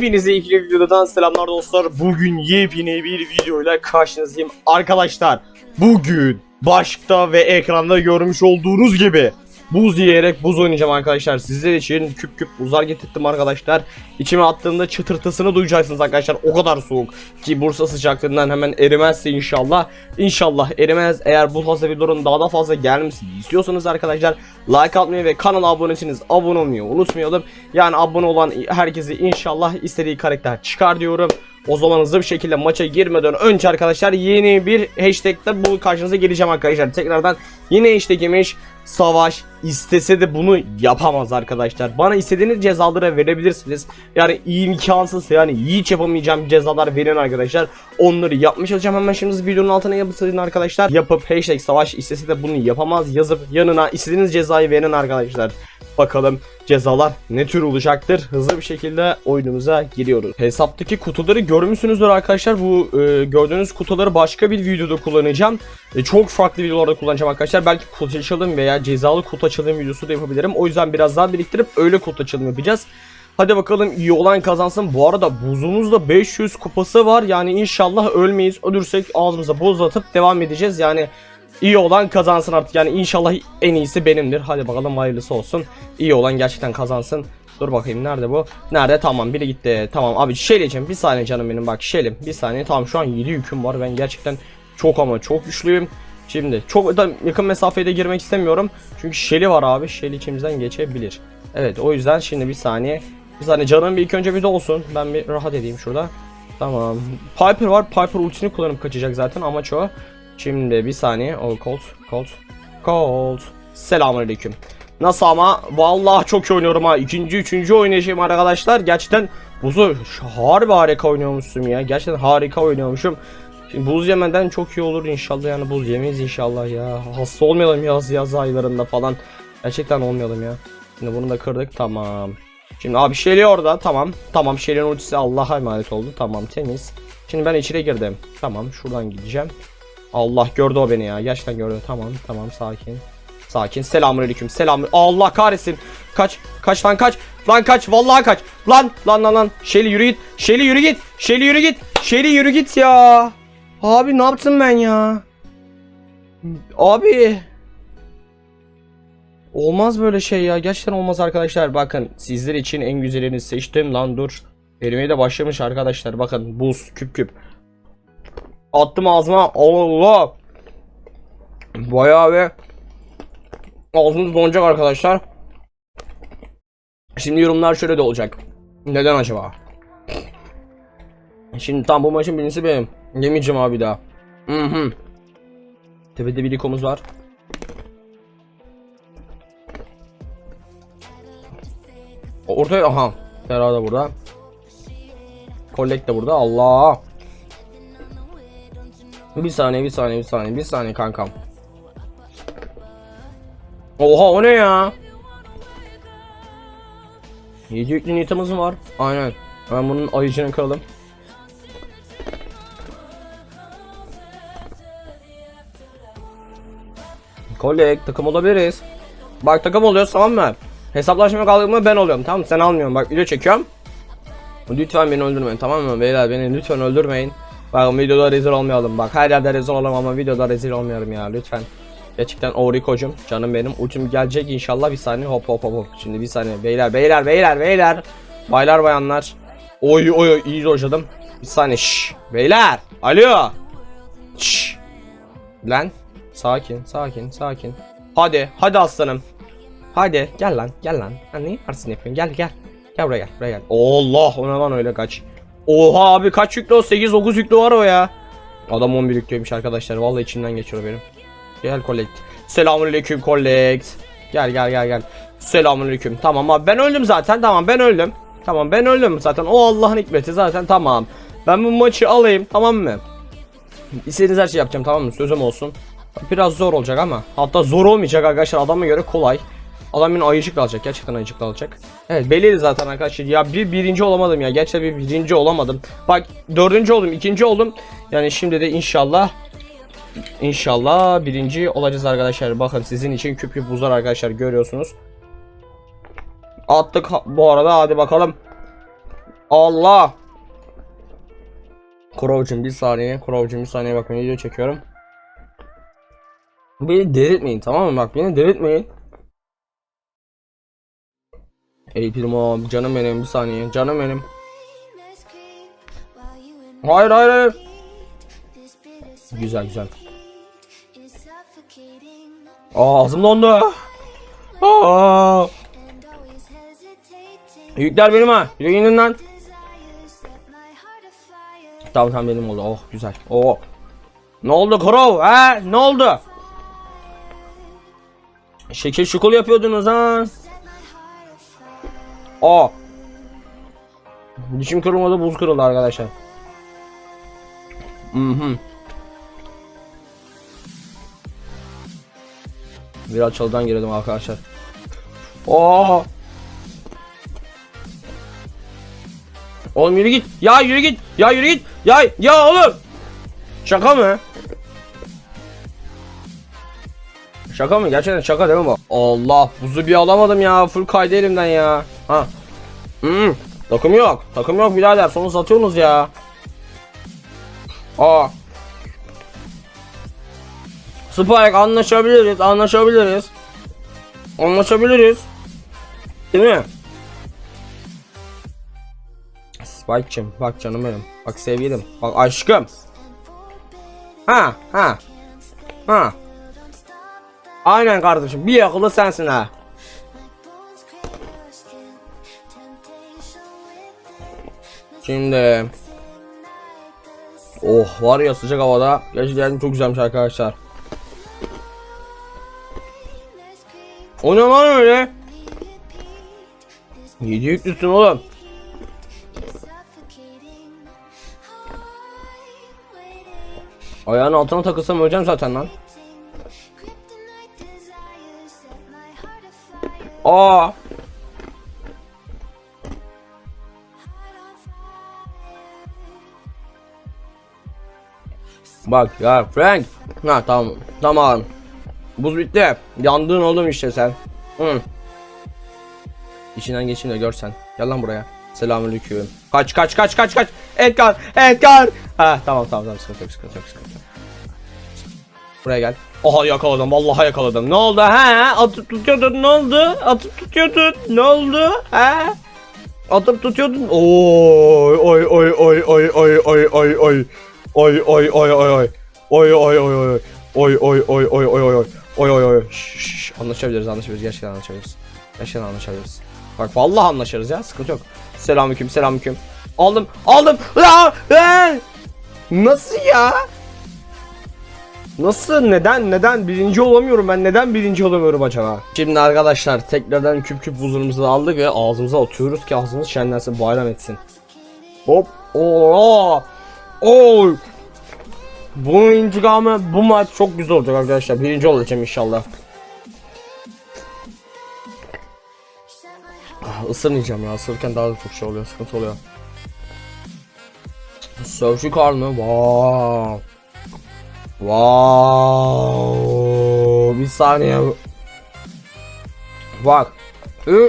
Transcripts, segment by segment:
Hepinize ilgili videodan selamlar dostlar. Bugün yepyeni bir videoyla karşınızdayım. Arkadaşlar bugün başta ve ekranda görmüş olduğunuz gibi buz yiyerek buz oynayacağım arkadaşlar. Sizler için küp küp buzlar getirdim arkadaşlar. İçime attığımda çıtırtısını duyacaksınız arkadaşlar. O kadar soğuk ki Bursa sıcaklığından hemen erimezse inşallah. İnşallah erimez. Eğer bu tarz videoların daha da fazla gelmesini istiyorsanız arkadaşlar like atmayı ve kanala abonesiniz abone olmayı unutmayalım. Yani abone olan herkese inşallah istediği karakter çıkar diyorum. O zaman hızlı bir şekilde maça girmeden önce arkadaşlar yeni bir hashtag'te bu karşınıza geleceğim arkadaşlar. Tekrardan yeni hashtag imiş. Savaş istese de bunu yapamaz arkadaşlar. Bana istediğiniz cezaları verebilirsiniz. Yani imkansız yani hiç yapamayacağım cezalar verin arkadaşlar. Onları yapmış olacağım. Hemen şimdi videonun altına yapıştırın arkadaşlar. Yapıp hashtag savaş istese de bunu yapamaz yazıp yanına istediğiniz cezayı verin arkadaşlar. Bakalım cezalar ne tür olacaktır. Hızlı bir şekilde oyunumuza giriyoruz. Hesaptaki kutuları görmüşsünüzdür arkadaşlar. Bu e, gördüğünüz kutuları başka bir videoda kullanacağım. E, çok farklı videolarda kullanacağım arkadaşlar. Belki kutu açılım veya cezalı kutu açılım videosu da yapabilirim. O yüzden biraz daha biriktirip öyle kutu açılım yapacağız. Hadi bakalım iyi olan kazansın. Bu arada buzumuzda 500 kupası var. Yani inşallah ölmeyiz. Ölürsek ağzımıza buz atıp devam edeceğiz. Yani iyi olan kazansın artık. Yani inşallah en iyisi benimdir. Hadi bakalım hayırlısı olsun. İyi olan gerçekten kazansın. Dur bakayım nerede bu? Nerede? Tamam biri gitti. Tamam abi Şeli'cim bir saniye canım benim bak Şelim bir saniye. Tamam şu an 7 yüküm var. Ben gerçekten çok ama çok güçlüyüm. Şimdi çok da yakın mesafeye de girmek istemiyorum. Çünkü Şeli var abi. Şeli içimizden geçebilir. Evet o yüzden şimdi bir saniye. Bir saniye canım bir ilk önce bir de olsun. Ben bir rahat edeyim şurada. Tamam. Piper var. Piper ultisini kullanıp kaçacak zaten amaç o. Şimdi bir saniye. O Colt, Colt, Colt. Selamünaleyküm. Nasıl ama? Vallahi çok iyi oynuyorum ha. İkinci, üçüncü oynayışım arkadaşlar. Gerçekten buzu harbi harika oynuyormuşum ya. Gerçekten harika oynuyormuşum. Şimdi buz yemeden çok iyi olur inşallah yani buz yemeyiz inşallah ya. Hasta olmayalım yaz yaz aylarında falan. Gerçekten olmayalım ya. Şimdi bunu da kırdık tamam. Şimdi abi Shelly orada tamam. Tamam Shelly'nin ultisi Allah'a emanet oldu. Tamam temiz. Şimdi ben içeri girdim. Tamam şuradan gideceğim. Allah gördü o beni ya. Gerçekten gördü. Tamam tamam sakin. Sakin. Selamünaleyküm. Selam. Allah kahretsin. Kaç. Kaç lan kaç. Lan kaç. Vallahi kaç. Lan lan lan lan. Shelly yürü git. Shelly yürü git. Shelly yürü git. Shelly yürü git ya. Abi ne yaptım ben ya? Abi. Olmaz böyle şey ya. Gerçekten olmaz arkadaşlar. Bakın sizler için en güzelini seçtim lan dur. Erimeye de başlamış arkadaşlar. Bakın buz küp küp. Attım ağzıma. Allah. Bayağı ve ağzınız donacak arkadaşlar. Şimdi yorumlar şöyle de olacak. Neden acaba? Şimdi tam bu maçın birincisi benim. Yemeyeceğim abi daha. Hı hı. Tepede bir ikomuz var. Ortaya aha. Ferah da burada. Collect de burada. Allah. Bir saniye bir saniye bir saniye bir saniye kankam. Oha o ne ya? 7 yüklü niyetimizin var. Aynen. Ben bunun ayıcını kıralım. Collect takım olabiliriz. Bak takım oluyoruz tamam mı? Hesaplaşma kaldığımda ben oluyorum tamam mı? Sen almıyorsun bak video çekiyorum. Lütfen beni öldürmeyin tamam mı beyler beni lütfen öldürmeyin. Bakın videoda rezil olmayalım bak her yerde rezil olalım ama videoda rezil olmayalım ya lütfen. Gerçekten Oriko'cum canım benim ultim gelecek inşallah bir saniye hop hop hop. Şimdi bir saniye beyler beyler beyler beyler. Baylar bayanlar. Oy oy oy iyi hocadım. Bir saniye şş. Beyler. Alo. Şş. Lan. Sakin sakin sakin. Hadi hadi aslanım. Hadi gel lan gel lan. Ha, ne yaparsın yapıyorsun gel gel. Gel buraya gel buraya gel. Allah o ne lan öyle kaç. Oha abi kaç yüklü o 8 9 yüklü var o ya. Adam 11 yüklüymüş arkadaşlar. Vallahi içinden geçiyor benim. Gel collect. Selamünaleyküm collect. Gel gel gel gel. Selamünaleyküm. Tamam abi ben öldüm zaten. Tamam ben öldüm. Tamam ben öldüm zaten. O Allah'ın hikmeti zaten tamam. Ben bu maçı alayım tamam mı? İstediğiniz her şey yapacağım tamam mı? Sözüm olsun. Biraz zor olacak ama. Hatta zor olmayacak arkadaşlar. Adama göre kolay. Adam beni ayıcıkla alacak. Gerçekten ayıcıkla alacak. Evet belliydi zaten arkadaşlar. Ya bir birinci olamadım ya. Gerçekten bir birinci olamadım. Bak dördüncü oldum. ikinci oldum. Yani şimdi de inşallah İnşallah birinci olacağız arkadaşlar. Bakın sizin için küp küp buzlar arkadaşlar görüyorsunuz. Attık bu arada hadi bakalım. Allah. Crow'cum bir saniye. Crow'cum bir saniye bakın video çekiyorum. Beni delirtmeyin tamam mı? Bak beni delirtmeyin. Ey primo canım benim bir saniye canım benim. Hayır hayır hayır. Güzel güzel. Aa, ağzım dondu. Aa. Yükler benim ha. Yürü gidin lan. Tamam tamam benim oldu. Oh güzel. Oh. Ne oldu Crow? Ha? Ne oldu? Şekil şukul yapıyordunuz ha. Aa. Dişim kırılmadı buz kırıldı arkadaşlar. Mhm. Biraz çalıdan girdim arkadaşlar. Oo. Oğlum yürü git. Ya yürü git. Ya yürü git. Ya ya oğlum. Şaka mı? Şaka mı? Gerçekten şaka değil mi bu? Allah buzu bir alamadım ya. Full kaydı elimden ya. Ha. Hmm. Takım yok. Takım yok birader. Sonu satıyorsunuz ya. Aa. Spike anlaşabiliriz. Anlaşabiliriz. Anlaşabiliriz. Değil mi? Spike'cim bak canım benim. Bak sevgilim. Bak aşkım. Ha ha. Ha. Aynen kardeşim. Bir akıllı sensin ha. Şimdi Oh var ya sıcak havada gerçekten çok güzelmiş arkadaşlar. O ne lan öyle? Yedi yüklüsün oğlum. Ayağın altına takılsam öleceğim zaten lan. Aa. Bak ya Frank. Ha tamam. Tamam. Buz bitti. Yandın oğlum işte sen. Hı. İçinden geçeyim de görsen. Gel lan buraya. Selamünaleyküm. Kaç kaç kaç kaç kaç. Edgar Edgar. Ha tamam tamam tamam sıkıntı yok sıkıntı yok sıkıntı yok. Buraya gel. Aha yakaladım vallahi yakaladım. Ne oldu ha? Atıp tutuyordun ne oldu? Atıp tutuyordun ne oldu? Ha? Atıp tutuyordun. Oy oy oy oy oy oy oy oy oy. Oy oy oy oy oy. Oy oy oy oy. Oy oy oy oy oy oy. Oy oy oy. Şşş anlaşabiliriz anlaşabiliriz gerçekten anlaşabiliriz. Gerçekten anlaşabiliriz. Bak vallahi anlaşırız ya sıkıntı yok. Selamünaleyküm selamünaleyküm. Aldım aldım. Nasıl ya? Nasıl neden neden birinci olamıyorum ben neden birinci olamıyorum acaba? Şimdi arkadaşlar tekrardan küp küp buzlarımızı aldık ve ağzımıza atıyoruz ki ağzımız şenlensin bayram etsin. Hop oo oo bunun intikamı bu maç çok güzel olacak arkadaşlar birinci olacağım inşallah. Ah, ısırmayacağım ya ısırırken daha da çok şey oluyor sıkıntı oluyor. Sörfü kar mı? Wow. Wow. Bir saniye. Bak.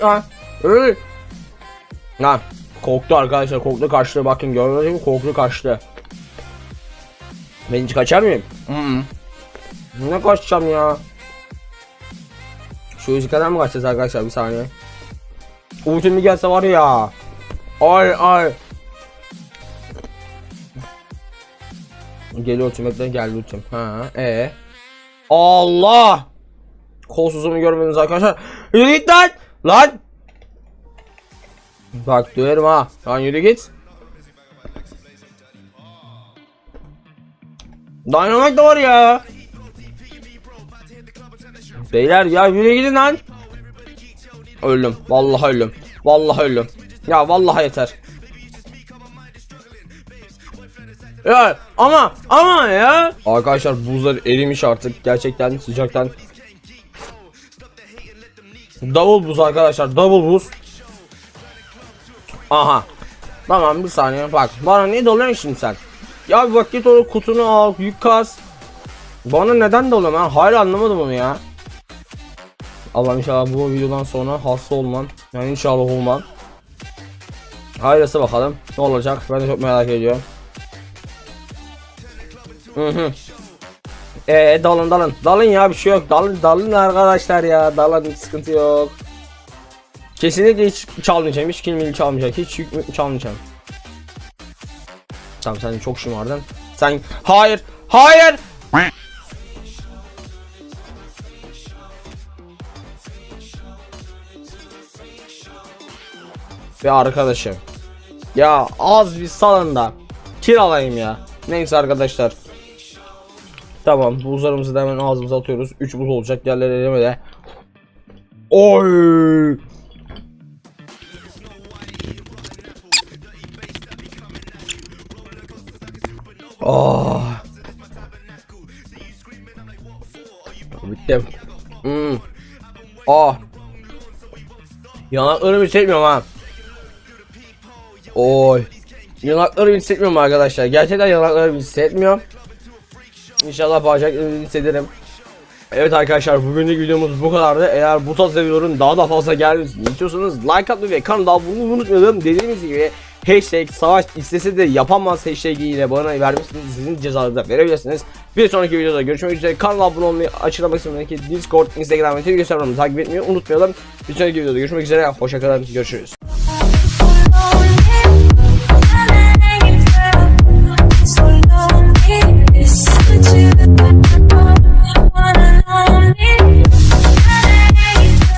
Ha, ü. Ha, korktu arkadaşlar korktu kaçtı bakın gördüğünüz gibi korktu kaçtı. Ben hiç kaçar mıyım? Hı -hı. Ne kaçacağım ya? Şu yüzüklerden mi kaçacağız arkadaşlar bir saniye. Ultim bir gelse var ya. Ay ay. Geliyor ultimate'den geldi ultim. Ha, e. Allah! Kolsuzumu görmediniz arkadaşlar. Yürü git lan! Lan! Bak döverim ha. Lan yürü git. Dynamite de var ya. Beyler ya yürü gidin lan. Öldüm. Vallahi öldüm. Vallahi öldüm. Ya vallahi yeter. Ya ama ama ya. Arkadaşlar buzlar erimiş artık gerçekten sıcaktan. Double buz arkadaşlar double buz. Aha. Tamam bir saniye bak bana ne doluyorsun şimdi sen? Ya bir vakit o kutunu al yük kas. Bana neden doluyor ben hala anlamadım onu ya. Allah inşallah bu videodan sonra hasta olmam. Yani inşallah olmam. Hayırlısı bakalım. Ne olacak? Ben de çok merak ediyorum. Hı hı. Ee dalın dalın. Dalın ya bir şey yok. Dalın dalın arkadaşlar ya. Dalın sıkıntı yok. Kesinlikle hiç çalmayacağım. Hiç kilmili çalmayacağım. Hiç yük çalmayacağım. Tamam sen çok şımardın. Sen hayır. Hayır. Ve arkadaşım. Ya az bir salın da kiralayayım ya. Neyse arkadaşlar. Tamam buzlarımızı da hemen ağzımıza atıyoruz. 3 buz olacak diğerleri eleme de. Oy. Ah. Bittim. Hmm. Ah. Yanaklarımı hissetmiyorum ha. Oy. Yanaklarımı hissetmiyorum arkadaşlar. Gerçekten yanaklarımı hissetmiyorum. İnşallah bacaklarımı hissederim. Evet arkadaşlar bugünkü videomuz bu kadardı. Eğer bu tarz videoların daha da fazla gelmesini istiyorsanız like atmayı ve kanala abone olmayı unutmayalım. Dediğimiz gibi hashtag savaş istese de yapamaz hashtag ile bana vermişsiniz. Sizin cezaları da verebilirsiniz. Bir sonraki videoda görüşmek üzere. Kanala abone olmayı açıklama kısmındaki Discord, Instagram ve Twitter hesaplarımı takip etmeyi unutmayalım. Bir sonraki videoda görüşmek üzere. Hoşçakalın. Görüşürüz.